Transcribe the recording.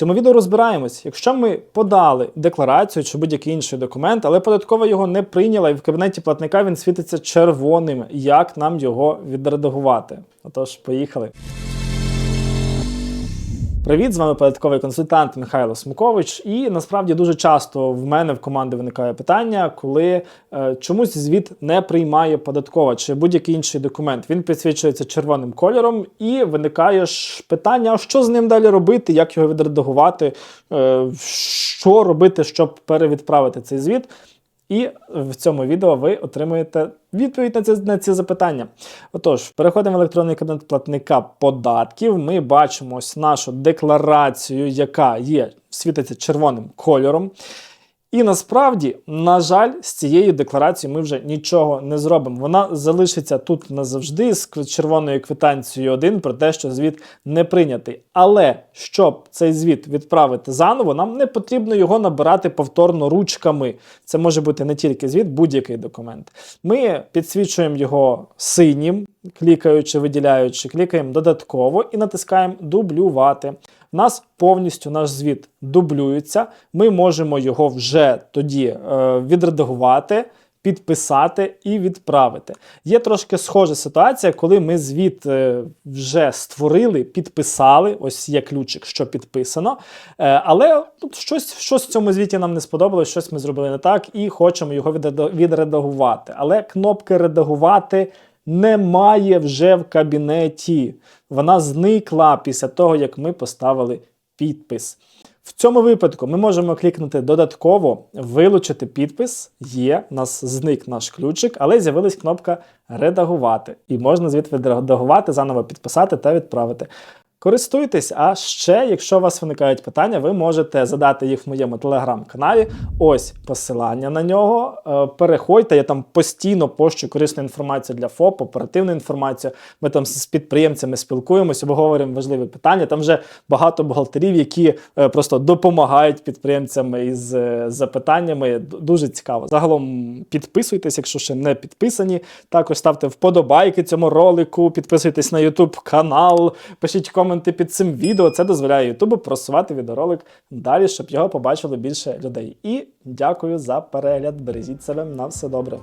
цьому відео розбираємось, якщо ми подали декларацію чи будь-який інший документ, але податкова його не прийняла, і в кабінеті платника він світиться червоним. Як нам його відредагувати? Отож, поїхали. Привіт, з вами податковий консультант Михайло Смукович. І насправді дуже часто в мене в команді виникає питання, коли е, чомусь звіт не приймає податкова чи будь-який інший документ. Він підсвічується червоним кольором, і виникає ж питання: що з ним далі робити, як його відредагувати, е, що робити, щоб перевідправити цей звіт. І в цьому відео ви отримуєте відповідь на ці, на ці запитання. Отож, переходимо в електронний кабінет платника податків. Ми бачимо ось нашу декларацію, яка є, світиться червоним кольором. І насправді, на жаль, з цією декларацією ми вже нічого не зробимо. Вона залишиться тут назавжди з червоною квитанцією 1 про те, що звіт не прийнятий. Але щоб цей звіт відправити заново, нам не потрібно його набирати повторно ручками. Це може бути не тільки звіт, будь-який документ. Ми підсвічуємо його синім, клікаючи, виділяючи, клікаємо додатково і натискаємо дублювати. Нас повністю наш звіт дублюється. Ми можемо його вже тоді е, відредагувати, підписати і відправити. Є трошки схожа ситуація, коли ми звіт е, вже створили, підписали. Ось є ключик, що підписано. Е, але тут щось, щось в цьому звіті нам не сподобалось, щось ми зробили не так і хочемо його відредагувати. Але кнопки редагувати немає вже в кабінеті. Вона зникла після того, як ми поставили підпис. В цьому випадку ми можемо клікнути додатково, вилучити підпис. Є, у нас зник наш ключик, але з'явилась кнопка редагувати. І можна звідти редагувати, заново підписати та відправити. Користуйтесь, а ще, якщо у вас виникають питання, ви можете задати їх в моєму телеграм-каналі. Ось посилання на нього. Е, Переходьте, я там постійно пощу корисну інформацію для ФОП, оперативну інформацію. Ми там з підприємцями спілкуємося, обговорюємо важливі питання. Там вже багато бухгалтерів, які е, просто допомагають підприємцям із е, запитаннями. Дуже цікаво. Загалом підписуйтесь, якщо ще не підписані. Також ставте вподобайки цьому ролику, підписуйтесь на YouTube канал, пишіть коменти під цим відео. Це дозволяє Ютубу просувати відеоролик далі, щоб його побачило більше людей. І дякую за перегляд. Бережіть себе на все добре.